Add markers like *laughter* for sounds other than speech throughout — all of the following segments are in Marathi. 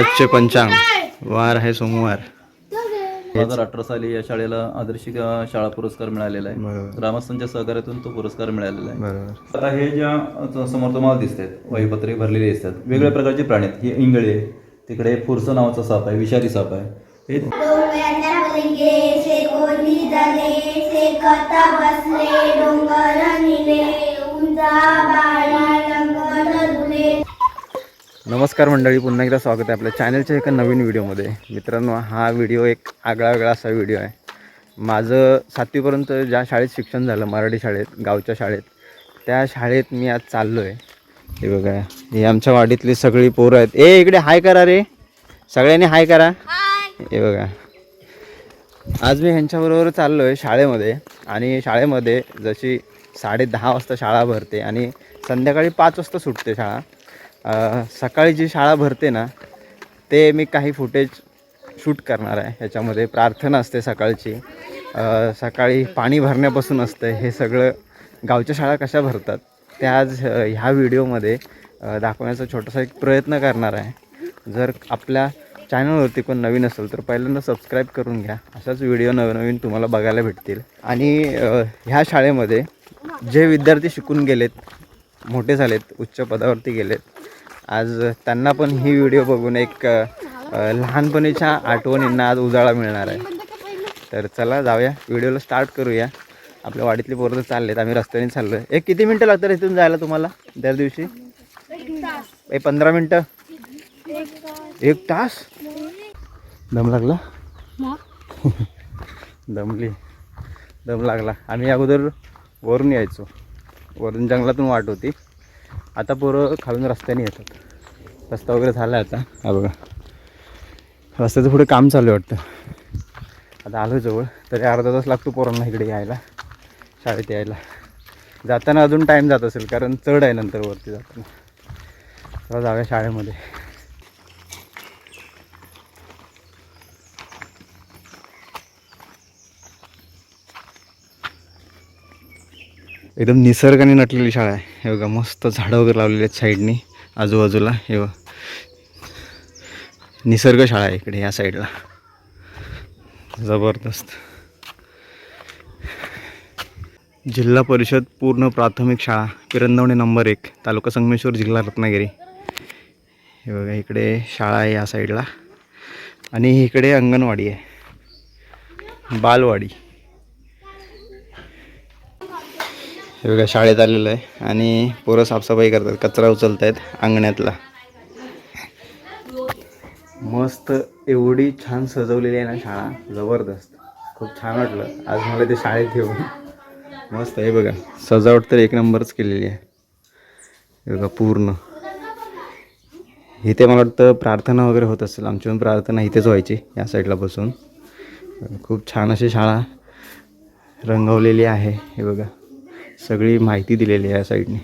आजचे पंचांग. वार आहे सोमवार. दोन हजार अठरा साली या शाळेला आदर्शिका शाळा पुरस्कार मिळालेला आहे. ग्रामस्थांच्या सहकार्यातून तो पुरस्कार मिळालेला आहे. आता हे ज्या समोर तुम्हाला दिसत आहेत वहीपत्रे भरलेले दिसतात. वेगवेगळ्या प्रकारचे प्राणी आहेत. हे इंगळे. तिकडे फुरसं नावाचा साप आहे विषारी साप आहे. हे डोंगराच्या पलीकडे से कोणी झाले से कथा बसले डोंगर निले उंचा बाळी रंगत धुले नमस्कार मंडळी पुन्हा एकदा स्वागत आहे आपल्या चॅनलच्या एका नवीन व्हिडिओमध्ये. मित्रांनो हा व्हिडिओ एक आगळा वेगळा असा व्हिडिओ आहे. माझं सातवीपर्यंत ज्या शाळेत शिक्षण झालं मराठी शाळेत गावच्या शाळेत त्या शाळेत मी आज चाललो आहे हे बघा हे आमच्या वाडीतली सगळी पोरं आहेत. ए इकडे हाय करा रे. सगळ्यांनी हाय करा. हे बघा. आज मी ह्यांच्याबरोबर चाललो आहे शाळेमध्ये. आणि शाळेमध्ये जशी साडे दहा वाजता शाळा भरते आणि संध्याकाळी पाच वाजता सुटते शाळा. सकाळी जी शाळा भरते ना ते मी काही फुटेज शूट करणार आहे. ह्याच्यामध्ये प्रार्थना असते सकाळची. सकाळी पाणी भरण्यापासून असतं. हे सगळं गावच्या शाळा कशा भरतात ते आज ह्या व्हिडिओमध्ये दाखवण्याचा छोटासा एक प्रयत्न करणार आहे. जर आपल्या चॅनलवरती कोण नवीन असेल तर पहिल्यांदा सबस्क्राईब करून घ्या. अशाच व्हिडिओ नवनवीन तुम्हाला बघायला भेटतील. आणि ह्या शाळेमध्ये जे विद्यार्थी शिकून गेलेत मोठे झालेत उच्च पदावरती गेलेत आज त्यांना पण ही व्हिडिओ बघून एक लहानपणीच्या आठवणींना आज उजाळा मिळणार आहे. तर चला जाऊया. व्हिडिओला स्टार्ट करूया. आपल्या वाडीतले पोरं चाललेत. आम्ही रस्त्याने चाललो आहे एक किती मिनटं लागतात इथून जायला तुम्हाला? त्या दिवशी? एक पंधरा मिनटं? एक तास? दम लागला? *laughs* दमली. दम लागला. आम्ही अगोदर वरून यायचो. वरून जंगलातून वाट होती. आता पोरं खालून रस्त्याने येतात. रस्ता वगैरे झाला आहे आता. हा बघा. रस्त्याचं पुढे काम चालू आहे वाटतं. आता आलो जवळ. तरी अर्धा तास लागतो पोरांना इकडे यायला. शाळेत यायला. जाताना अजून टाईम जात असेल कारण चढ आहे नंतर वरती जाताना. चला जाऊया शाळेमध्ये. एकदम निसर्गाने नटलेली शाळा आहे. हे बघा मस्त झाडं वगैरे लावलेली आहेत साईडनी आजूबाजूला. हे निसर्ग शाळा आहे इकडे या साईडला. जबरदस्त. जिल्हा परिषद पूर्ण प्राथमिक शाळा किरंदवणे नंबर एक तालुका संगमेश्वर जिल्हा रत्नागिरी. हे बघा इकडे शाळा आहे या साईडला. आणि इकडे अंगणवाडी आहे. बालवाडी. हे बघा शाळेत आलेलं आहे. आणि पोरं साफसफाई करतात कचरा उचलत आहेत अंगण्यातला. मस्त एवढी छान सजवलेली आहे ना शाळा जबरदस्त. खूप छान वाटलं. आज मला ते शाळेत ठेवून मस्त आहे बघा. सजावट तर एक नंबरच केलेली आहे. हे बघा पूर्ण. इथे मला वाटतं प्रार्थना वगैरे होत असेल. आमची पण प्रार्थना इथेच व्हायची या साईडला बसून. खूप छान अशी शाळा रंगवलेली आहे. हे बघा. सगळी माहिती दिलेली आहे या साईडने.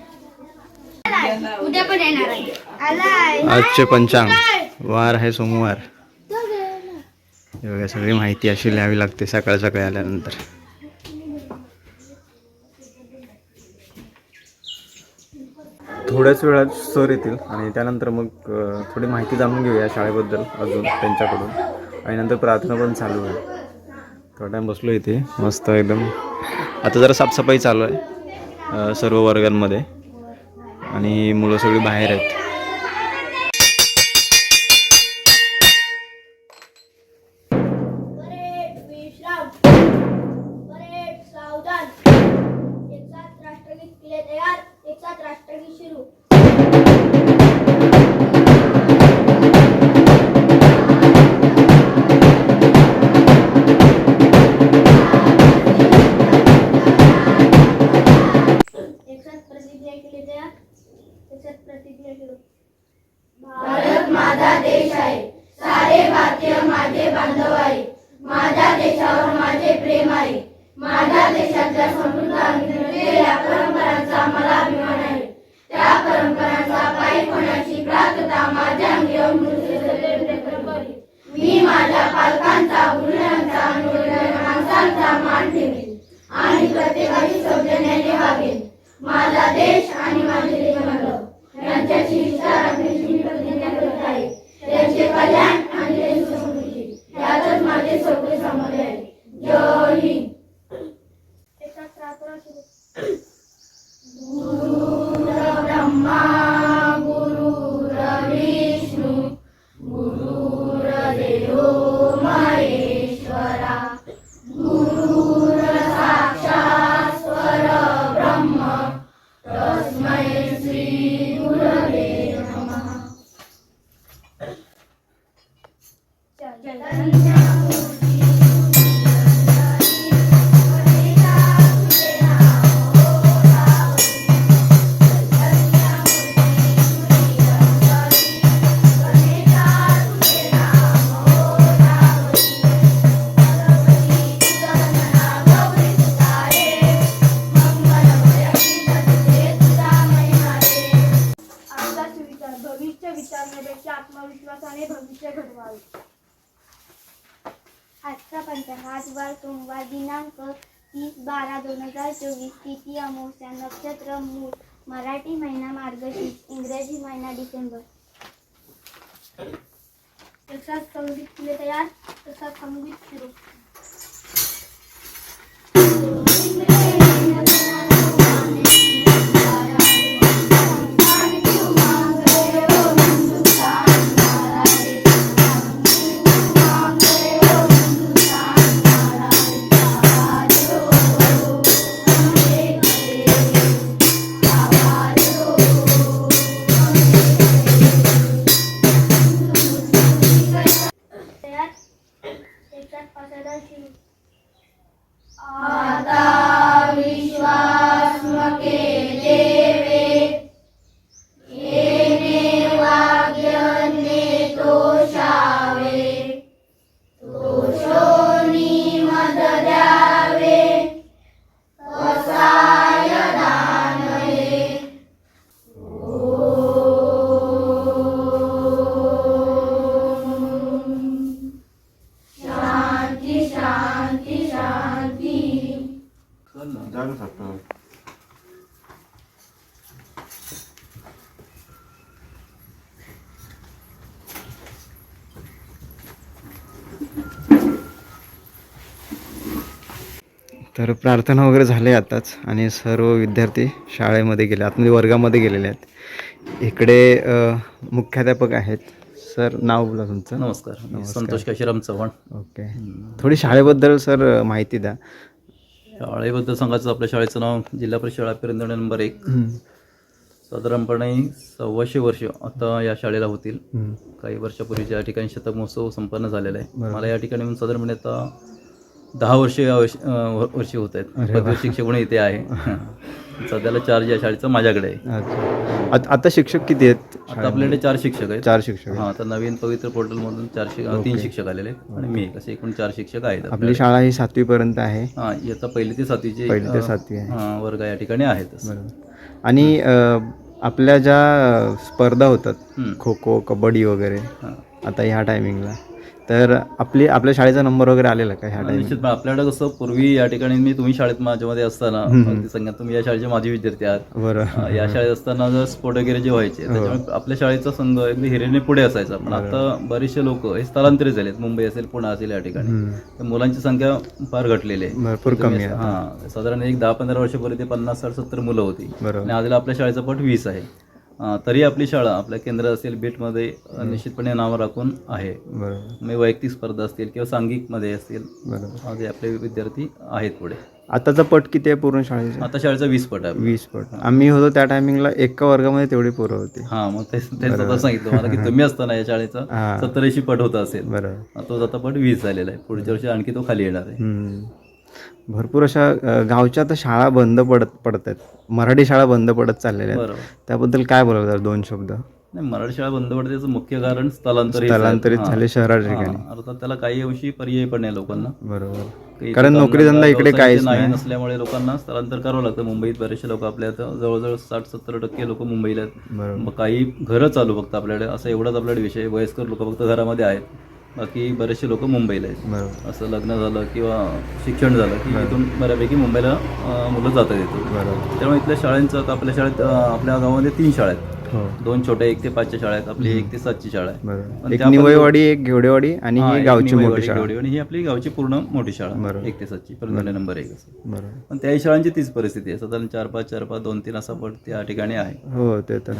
आजचे पंचांग. वार आहे सोमवार. बघा सगळी माहिती अशी लिहावी लागते सकाळ सकाळी आल्यानंतर. थोड्याच वेळात सर येतील आणि त्यानंतर मग थोडी माहिती जाणून घेऊया शाळेबद्दल अजून त्यांच्याकडून. आणि नंतर प्रार्थना पण चालू आहे. थोडा टाईम बसलो इथे. मस्त एकदम. आता जरा साफसफाई चालू आहे. सर्व वर्गांमध्ये. आणि मुलं सगळी बाहेर आहेत. भविष्य घडवावे आजचा पंचांग वार सोमवार दिनांक तीस बारा दोन हजार चोवीस तिथी अमावस्या नक्षत्र मूळ मराठी महिना मार्गशीर्ष इंग्रजी महिना डिसेंबर. एकसाथ संगीत केले तयार एकसाथ संगीत सुरू. तर प्रार्थना वगैरे झाली आताच आणि सर्व विद्यार्थी शाळेमध्ये गेले आतमध्ये वर्गामध्ये गेलेले आहेत. इकडे मुख्याध्यापक आहेत. सर नाव बोला तुमचं. नमस्कार. संतोष काशीराम चव्हाण. ओके. थोडी शाळेबद्दल सर माहिती द्या. शाळेबद्दल सांगायचं आपल्या शाळेचं नाव जिल्हा परिषद शाळा नंबर एक. साधारणपणे सव्वाशे वर्ष आता या शाळेला होतील. काही वर्षापूर्वी या ठिकाणी शतक महोत्सव संपन्न झालेला आहे. मला या ठिकाणी साधारणपणे आता दहा वर्षे या वर्ष- अं, वर्षे होत आहेत अरे वा. पदवी शिक्षक म्हणून इथे आहे *laughs* सध्याला चार्ज या शाळेचा माझ्याकडे आहे अच्छा आत- आता शिक्षक किती आहेत आता आपल्याकडे चार शिक्षक आहेत चार शिक्षक आहेत. हा आता नवीन पवित्र पोर्टलमधून चार शिक- तीन शिक्षक आलेले आहेत आणि मी एक असे एकूण चार शिक्षक आहेत आपली आपल्याकडे. शाळा ही सातवीपर्यंत आहे हा इयत्ता पहिली ते सातवीचे पहिली ते अं, सातवी आहे. हा, वर्ग या ठिकाणी आहेत बरोबर आणि अ, आपल्या ज्या अ, स्पर्धा होतात. खो खो कबड्डी वगैरे हा. आता ह्या टायमिंगला तर आपली आपल्या शाळेचा नंबर वगैरे आलेला का ह्या निश्चित आपल्याकडे कसं पूर्वी या ठिकाणी मी तुम्ही शाळेत माझ्यामध्ये असताना अगदी सांगा तुम्ही या शाळेचे माझे विद्यार्थी आहात. बरं. या शाळेत असताना जर स्पोर्ट वगैरे जे व्हायचे त्याच्यामुळे आपल्या शाळेचा संघ अगदी हिरेने पुढे असायचा. पण आता बरेचसे लोक हे स्थलांतरित झालेत. मुंबई असेल पुणे असेल या ठिकाणी. तर मुलांची संख्या फार घटलेली आहे. भरपूर कमी आहे हा साधारण एक दहा पंधरा वर्षापूर्वी ते पन्नास साठ सत्तर मुलं होती. आणि आज आपल्या शाळेचा पट वीस आहे. तरी आपली शाळा आपल्या केंद्र असेल बीटमध्ये निश्चितपणे नाव राखून आहे. मी वैयक्तिक स्पर्धा असतील किंवा सांघिकमध्ये असतील आपले विद्यार्थी आहेत पुढे. आताचा पट किती आहे पूर्ण शाळेचा? आता शाळेचा वीस पट आहे. वीस पट. आम्ही होतो त्या टायमिंगला एका वर्गामध्ये तेवढी पोरं होती. हा मग ते स्वतः सांगितलं मला की तुम्ही असताना या शाळेचा हा. सत्तर ऐंशी पट होता असेल. तो आता पट वीस झालेला आहे. पुढच्या वर्षी आणखी तो खाली येणार आहे. भरपूर अशा गावच्या तर शाळा बंद पडत पडत आहेत मराठी शाळा बंद पडत चाललेल्या आहेत. त्याबद्दल काय बोलावं दोन शब्द? नाही मराठी शाळा बंद पडते त्याचं मुख्य कारण स्थलांतरित स्थलांतरित. झाले शहराच्या ठिकाणी. अर्थात त्याला काही अंशी पर्याय पण नाही लोकांना. बरोबर. काही कारण नोकरी धंदा इकडे काहीच नाही नसल्यामुळे लोकांना स्थलांतर करावं लागतं. मुंबईत बरेचसे लोक आपल्या जवळजवळ साठ सत्तर टक्के लोक मुंबईला आहेत. काही घरं चालू फक्त आपल्याकडे. असं एवढाच आपल्याकडे विषय आहे. वयस्कर लोक फक्त घरामध्ये आहेत. बाकी बरेचसे लोक मुंबईला आहेत. असं लग्न झालं किंवा शिक्षण झालं की इथून बऱ्यापैकी मुंबईला मुलं जातात इथून. बरोबर. त्यामुळे इथल्या शाळांचं आता आपल्या शाळेत आपल्या गावामध्ये तीन शाळा आहेत. हो. दोन छोट्या एक ते पाचच्या शाळा आहेत आपली एक ते सातची शाळा आहे. पण एक पण- घेवडेवाडी आणि हा, गावची मोठी शाळा. ही आपली गावची पूर्ण मोठी शाळा. एक ते सातची. पर्यंत नंबर एक पण त्याही शाळांची तीच परिस्थिती आहे. साधारण चार पाच चार पाच दोन तीन असा पट त्या ठिकाणी आहे. हो ते तर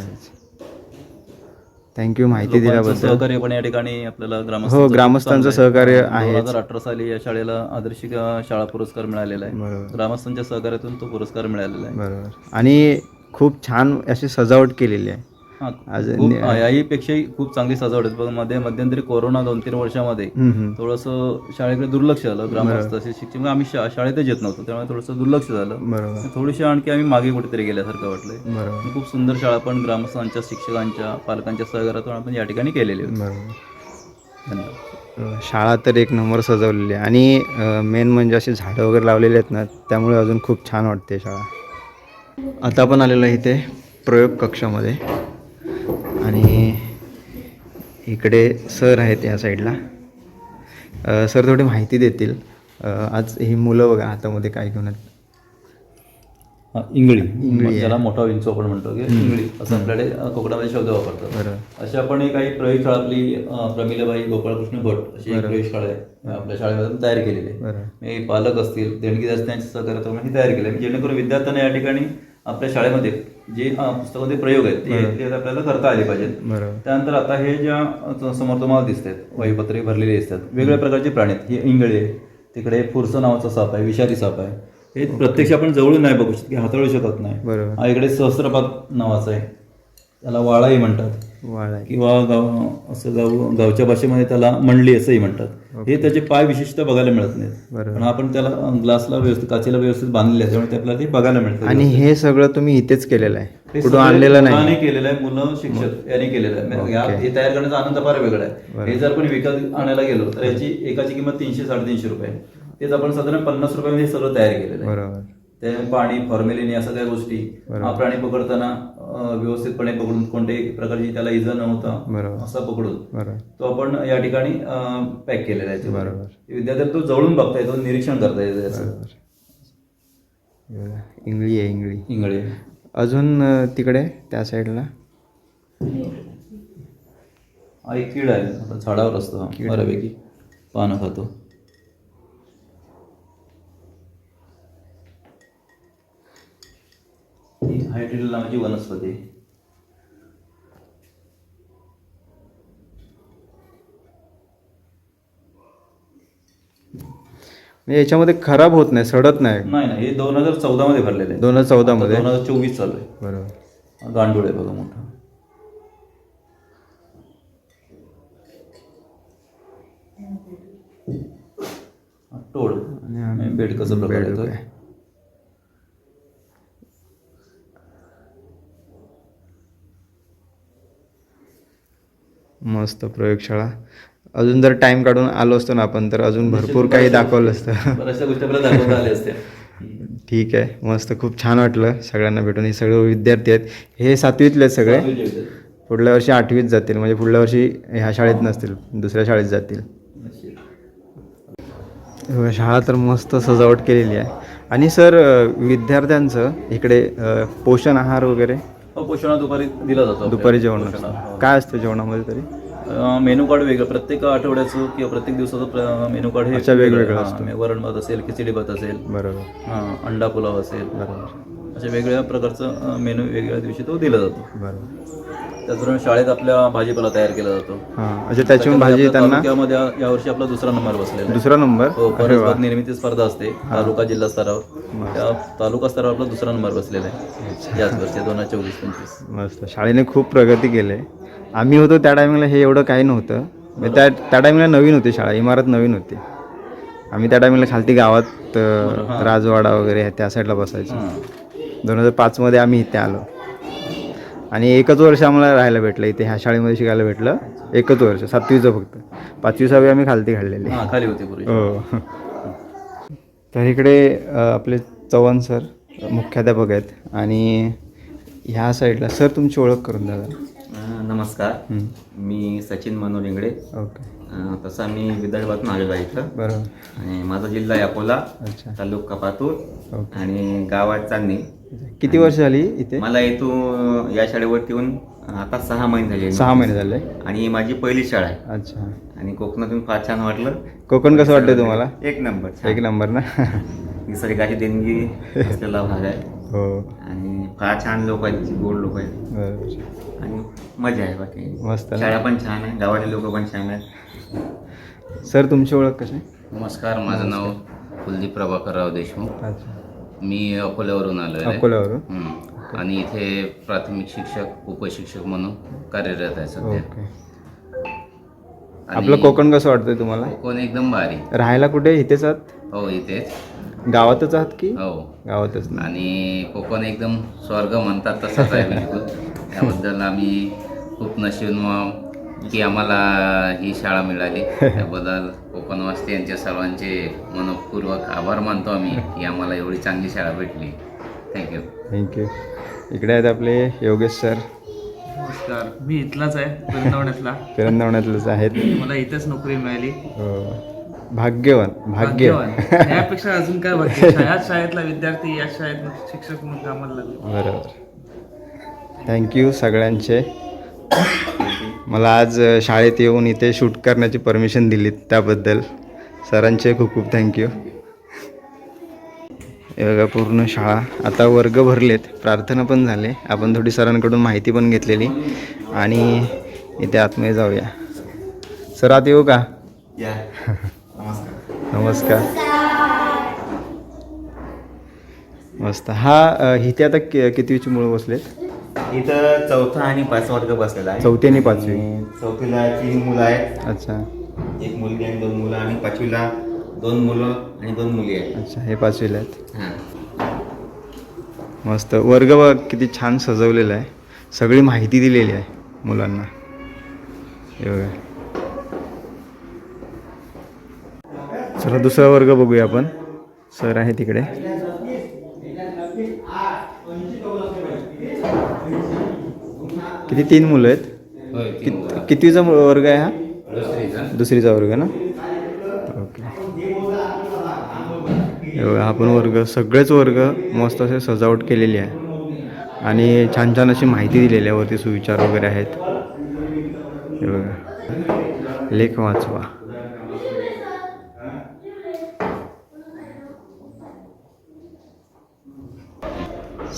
थँक्यू माहिती दिल्याबद्दल. सहकार्य पण या ठिकाणी आपल्याला हो ग्रामस्थांचं सहकार्य दोन आहे. हजार अठरा साली या शाळेला आदर्श शाळा पुरस्कार मिळालेला आहे. ग्रामस्थांच्या सहकार्यातून तो पुरस्कार मिळालेला आहे. बरोबर. आणि खूप छान अशी सजावट केलेली आहे. आज याहीपेक्षाही खूप चांगली सजावट आहे पण मध्ये मध्यंतरी कोरोना दोन तीन वर्षामध्ये. थोडंसं शाळेकडे दुर्लक्ष झालं ग्रामस्थ असे शिक्षक मग आम्ही शाळेतच येत नव्हतो. त्यामुळे थोडंसं दुर्लक्ष झालं. थोडीशी आणखी आम्ही मागे कुठेतरी गेल्यासारखं वाटलंय. खूप सुंदर शाळा पण ग्रामस्थांच्या शिक्षकांच्या पालकांच्या सहकार्यातून आपण या ठिकाणी केलेली धन्यवाद. शाळा तर एक नंबर सजवलेली आहे. आणि मेन म्हणजे अशी झाडं वगैरे लावलेली आहेत ना त्यामुळे अजून खूप छान वाटते शाळा. आता आपण आलेलो आहे इथे प्रयोग कक्षामध्ये. आणि इकडे सर आहेत या साईडला. सर थोडी माहिती देतील. आज ही मुलं बघा हातामध्ये काय घेऊन आहेत. इंगळी. इंगळी. ज्याला मोठा विंचू आपण म्हणतो की इंगळी. असं आपल्याकडे कोकणामध्ये शब्द वापरतात. बरोबर अशी आपण काही प्रयोगशाळा आपली अ, प्रमिलाबाई गोपाळकृष्ण भट अशी एक प्रयोगशाळा आहे. आपल्या शाळेमध्ये तयार केलेली आहे. पालक असतील देणगी असण्याच्या सहकार्यातून ही तयार केली आहे. जेणेकरून विद्यार्थ्यांना या ठिकाणी आपल्या शाळेमध्ये जे पुस्तकामध्ये प्रयोग आहेत ते आपल्याला करता आले पाहिजेत. त्यानंतर आता हे ज्या समोर तुम्हाला दिसत आहेत वायुपत्रे भरलेले दिसतात वेगवेगळ्या प्रकारचे प्राणी आहेत. हे इंगळे. तिकडे फुरसं नावाचा साप आहे विषारी साप आहे. हे प्रत्यक्ष आपण जवळून नाही बघू शकत की हाताळू शकत नाही. हा इकडे सहस्त्रपाक नावाचा आहे. त्याला वाळाही म्हणतात. वाळ किंवा गाव असं गाव गावच्या भाषेमध्ये त्याला मंडली असंही म्हणतात. हे त्याचे पाय विशिष्ट बघायला मिळत नाहीत. पण आपण त्याला ग्लासला व्यवस्थित काचेला व्यवस्थित बांधलेले आहे त्यामुळे आपल्याला ते बघायला मिळतं आणि हे सगळं तुम्ही इथेच केलेलं आहे? कुठून आणलेलं नाही? केलेलं आहे मुलं शिक्षक यांनी केलेलं आहे. म्हणजे या- हे तयार करण्याचा आनंद फार वेगळा आहे. हे जर आपण विकत आणायला गेलो तर याची एकाची किंमत तीनशे साडेतीनशे रुपये. तेच आपण साधारण पन्नास रुपयामध्ये हे सगळं तयार केलेलं आहे. बरोबर. ते पाणी फॉर्मेलिन या सगळ्या गोष्टी. प्राणी पकडताना व्यवस्थितपणे पकडून कोणत्याही प्रकारची त्याला इजा न होता बरोबर. असा पकडून तो आपण या ठिकाणी पॅक केलेला आहे. बरोबर. विद्यार्थ्यांना तो जवळून बघता येतो निरीक्षण करता येतं इंगळी आहे इंगळी. इंगळे. अजून तिकडे त्या साईडला? एक कीड आहे. आता झाडावर असतो बऱ्यापैकी पानं खातो ही हायड्रिल नावाची वनस्पती. आहे. म्हणजे याच्यामध्ये खराब होत नाही सडत नाही. नाही नाही हे दोन हजार चौदा मध्ये भरलेले आहे. दोन हजार चौदा मध्ये? दोन हजार चोवीस चालू आहे. बरोबर. हा गांडूळ आहे बघा मोठा. हा टोळ. आणि बेड कसं प्रकार येतोय? मस्त प्रयोगशाळा. अजून जर टाइम काढून आलो असतो ना आपण तर अजून भरपूर काही दाखवलं असतं. बऱ्याचशा गोष्टी आपल्याला दाखवता आल्या असत्या ठीक आहे. मस्त खूप छान वाटलं सगळ्यांना भेटून. हे सगळे विद्यार्थी आहेत. हे सातवीतले आहेत सगळे. पुढल्या वर्षी आठवीत जातील. म्हणजे पुढल्या वर्षी ह्या शाळेत नसतील दुसऱ्या शाळेत जातील. शाळा तर मस्त सजावट केलेली आहे. आणि सर विद्यार्थ्यांचं इकडे पोषण आहार वगैरे पोषणा दुपारी दिला जातो. दुपारी जेवण असतं. हो. काय असतं जेवणामध्ये तरी? अं, मेनू कार्ड वेगळं. प्रत्येक आठवड्याचं किंवा प्रत्येक दिवसाचं प्र- मेनू कार्ड हे वेगवेगळं हां, असतं. वरण भात असेल खिचडी भात असेल बरोबर. हां, अंडा पुलाव असेल. बरोबर. अशा वेगवेगळ्या प्रकारचं मेनू वेगवेगळ्या दिवशी तो दिला जातो. बरोबर. त्याचबरोबर शाळेत आपल्या भाजीपाला तयार केला जातो. हां अच्छा त्याची भाजी त्यांना त्यामध्ये यावर्षी आपला दुसरा नंबर बसलेला आहे. दुसरा नंबर? हो अरे वा. परस्पर निर्मिती स्पर्धा असते तालुका जिल्हा स्तरावर. त्या तालुका स्तरावर आपला दुसरा नंबर बसलेला आहे. याच वर्षी दोन हजार चोवीस पंचवीस. मस्त. शाळेने खूप प्रगती केली. आहे आम्ही होतो त्या टायमिंगला हे एवढं काही नव्हतं. म्हणजे त्या त्या टायमिंगला नवीन होती शाळा इमारत नवीन होती. आम्ही त्या टायमिंगला खालती गावात अ, राजवाडा वगैरे त्या साईडला बसायचो. दोन हजार पाचमध्ये आम्ही इथे आलो. आणि एकच वर्ष आम्हाला राहायला भेटलं इथे ह्या शाळेमध्ये शिकायला भेटलं. एकच वर्ष सातवीचं फक्त. पाचवी सहावी आम्ही खालती हां खाली होती हो. तर इकडे आपले चव्हाण सर मुख्याध्यापक आहेत. आणि ह्या साईडला सर तुमची ओळख करून द्या नमस्कार. मी सचिन मनोर इंगडे. ओके. तसा मी विदर्भातून आलेलो आहे इथं. बरोबर. आणि माझा जिल्हा आहे अकोला अच्छा. तालुका पातूर आणि गावात चांदणी. किती वर्ष झाली इथे? मला इथून या शाळेवरती येऊन आता सहा महिने झाले. सहा महिने झाले. आणि ही माझी पहिली शाळा आहे. अच्छा. आणि कोकणातून फार छान वाटलं. कोकण कसं वाटतं तुम्हाला? एक नंबर. एक नंबर ना? निसर्गाची देणगी असलेला भाग आहे. हो. आणि फार छान लोक आहेत गोड लोक आहेत. आणि मजा आहे बाकी. मस्त शाळा पण छान आहे गावातले लोक पण छान आहेत. सर तुमची ओळख कशी? नमस्कार माझं नाव कुलदीप प्रभाकरराव देशमुख. अच्छा. मी अकोल्यावरून आलो आहे अकोल्यावरून. आणि इथे प्राथमिक शिक्षक उपशिक्षक म्हणून कार्यरत आहे सध्या. ओके. आपलं कोकण कसं वाटतंय तुम्हाला? कोकण एकदम भारी. राहायला कुठे? इथेच आहात? हो इथेच. गावातच आहात की? हो. गावातच ना आणि कोकण एकदम स्वर्ग म्हणतात तसाच आहे बिलकुल. *laughs* त्याबद्दल आम्ही खूप नशीब की आम्हाला ही शाळा मिळाली. त्याबद्दल कोकणवासी यांच्या सर्वांचे मनपूर्वक आभार मानतो आम्ही की आम्हाला एवढी चांगली शाळा भेटली. थँक्यू थँक्यू इकडे आहेत आपले योगेश सर. नमस्कार. मी इथलाच आहे वृंदावनातला तिरंदावण्यातलेच आहेत. मला इथेच नोकरी मिळाली. हो. भाग्यवान भाग्यवान भाग्यवान. यापेक्षा अजून काय भाग्य याच शाळेतला विद्यार्थी या शाळेत शिक्षक म्हणून कामाला लागले. बरोबर. थँक्यू सगळ्यांचे. मला आज शाळेत येऊन इथे शूट करण्याची परमिशन दिली त्याबद्दल. सरांचे खूप खूप थँक्यू हे बघा पूर्ण शाळा. आता वर्ग भरलेत. प्रार्थना पण झाले. आपण थोडी सरांकडून माहिती पण घेतलेली. आणि इथे आतमध्ये जाऊया. सर आत येऊ का? या. नमस्कार. नमस्कार मस्त. हा इथे आता कि- कितवीची मुलं बसलेत? इथं चौथा आणि पाचवा वर्ग बसलेला आहे. चौथी आणि पाचवी. चौथीला तीन मुलं आहेत. अच्छा. एक मुलगी आणि दोन मुलं आणि पाचवीला दोन मुलं आणि दोन मुली आहेत. अच्छा हे पाचवीला आहेत. हां. मस्त. वर्ग बघ किती छान सजवलेला आहे. सगळी माहिती दिलेली आहे मुलांना. हे बघा. चला दुसरा वर्ग बघूया आपण. सर आहे तिकडे किती? तीन मुलं आहेत? कित कितवीचा मु- वर्ग आहे हा? दुसरीचा. वर्ग ना? ओके. बघा, हा पण वर्ग. सगळेच वर्ग मस्त असे सजावट केलेली आहे. आणि छान छान अशी माहिती दिलेली आहे वरती सुविचार वगैरे आहेत. हे बघा. लेख वाचवा.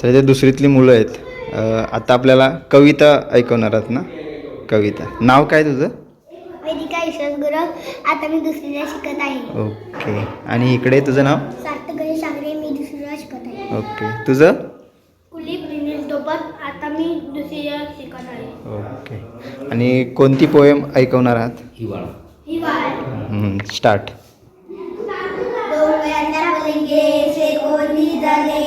ते दुसरीतली मुलं आहेत. आता आपल्याला कविता ऐकवणार आहात ना? कविता. नाव काय तुझं? वेदिका ईश्वर गुरव आता मी दुसरीला शिकत आहे. ओके. आणि इकडे तुझं नाव? सार्थक मी दुसरीला शिकत आहे. ओके. तुझं? कुलीप रिनेश आता मी दुसरीला शिकत आहे. ओके. आणि कोणती पोएम ऐकवणार आहात? हिवाळा. हिवाळा स्टार्ट डोंगराच्या पलीकडे से कोणी झाले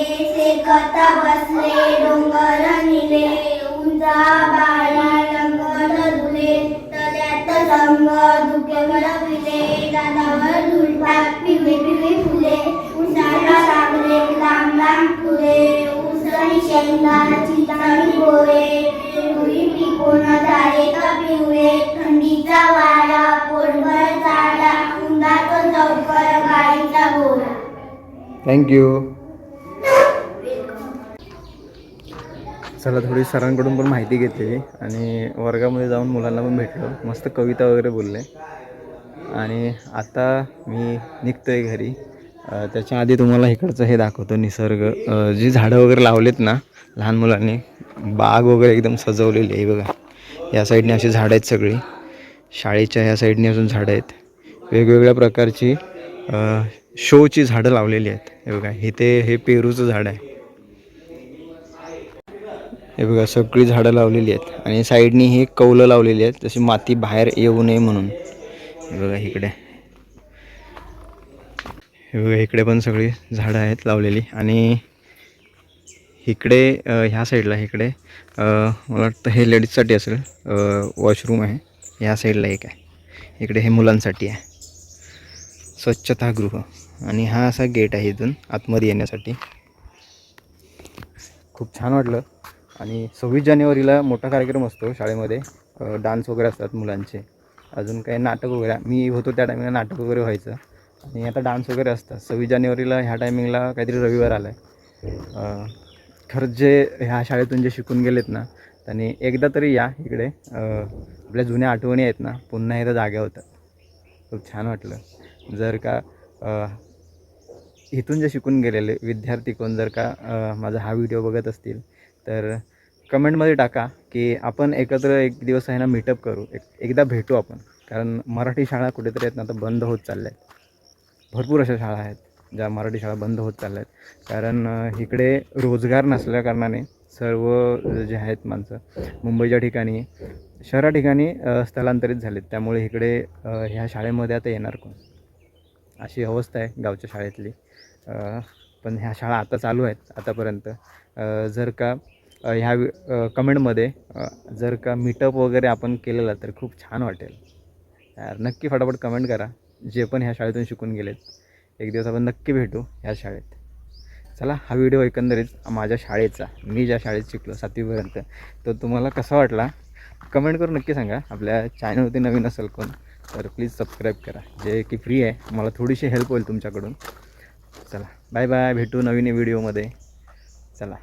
से कथा बसले डोंगर निले उंचा बाळा रंगल धुले तल्यात संग धुके पिले दादावर धुलतात पिवे पिवे फुले उसाला लागले लांब लांब फुले उसळी शेंगाची चांगली गोळे पुरी पिकून झाले का पिवळे थंडीचा वारा पोटभर झाला उन्हात चौकर गाडीचा गोळा. थँक्यू चला थोडी सरांकडून पण माहिती घेते. आणि वर्गामध्ये जाऊन मुलांना पण भेटलो. मस्त कविता वगैरे बोलले. आणि आता मी निघतो आहे घरी त्याच्या आधी तुम्हाला इकडचं हे दाखवतो निसर्ग. जी झाडं वगैरे लावलेत ना लहान मुलांनी बाग वगैरे एकदम सजवलेली आहे बघा. या साईडने अशी झाडं आहेत सगळी. शाळेच्या ह्या साईडने अजून झाडं आहेत. वेगवेगळ्या प्रकारची शोची झाडं लावलेली आहेत. हे बघा इथे हे पेरूचं झाड आहे. हे बघा सगळी झाडं लावलेली आहेत आणि साईडनी ही कौलं लावलेली आहेत जशी माती बाहेर येऊ नये म्हणून. हे बघा इकडे. हे बघा इकडे पण सगळी झाडं आहेत लावलेली आणि इकडे ह्या साईडला इकडे मला वाटतं हे लेडीजसाठी असेल वॉशरूम आहे. ह्या साईडला एक आहे. इकडे हे मुलांसाठी आहे. स्वच्छतागृह आणि हा असा गेट आहे इथून आतमध्ये येण्यासाठी. खूप छान वाटलं. आणि सव्वीस जानेवारीला मोठा कार्यक्रम असतो शाळेमध्ये. डान्स वगैरे असतात मुलांचे. अजून काही नाटक वगैरे मी होतो त्या टायमिंगला नाटक वगैरे व्हायचं. आणि आता डान्स वगैरे असतात. सव्वीस जानेवारीला ह्या टायमिंगला काहीतरी रविवार आला आहे खरंच जे ह्या शाळेतून जे शिकून गेलेत ना त्यांनी एकदा तरी या इकडे. आपल्या जुन्या आठवणी आहेत ना पुन्हा एकदा जाग्या होतात. खूप छान वाटलं. जर का इथून जे शिकून गेलेले विद्यार्थी कोण जर का माझा हा व्हिडिओ बघत असतील तर कमेंटमध्ये टाका की आपण एकत्र एक दिवस आहे ना मीटअप करू. एक एकदा भेटू आपण. कारण मराठी शाळा कुठेतरी आहेत ना आता बंद होत चालल्या आहेत भरपूर अशा शाळा आहेत ज्या मराठी शाळा बंद होत चालल्या आहेत कारण इकडे रोजगार नसल्या कारणाने सर्व जे आहेत माणसं मुंबईच्या ठिकाणी शहरा ठिकाणी स्थलांतरित झालेत. त्यामुळे इकडे ह्या शाळेमध्ये आता येणार कोण? अशी अवस्था आहे गावच्या शाळेतली. पण ह्या शाळा आता चालू आहेत आतापर्यंत. जर का ह्या वि- कमेंटमध्ये जर का मीटअप वगैरे आपण केलेला तर खूप छान वाटेल. यार नक्की फटाफट कमेंट करा जे पण ह्या शाळेतून शिकून गेलेत. एक दिवस आपण नक्की भेटू ह्या शाळेत. चला हा व्हिडिओ एकंदरीत माझ्या शाळेचा मी ज्या शाळेत शिकलो सातवीपर्यंत तो तुम्हाला कसा वाटला? कमेंट करून नक्की सांगा. आपल्या चॅनलवरती नवीन असेल कोण तर प्लीज सबस्क्राईब करा. जे की फ्री आहे मला थोडीशी हेल्प होईल तुमच्याकडून. चला बाय बाय. भेटू नवीन व्हिडिओमध्ये. चला.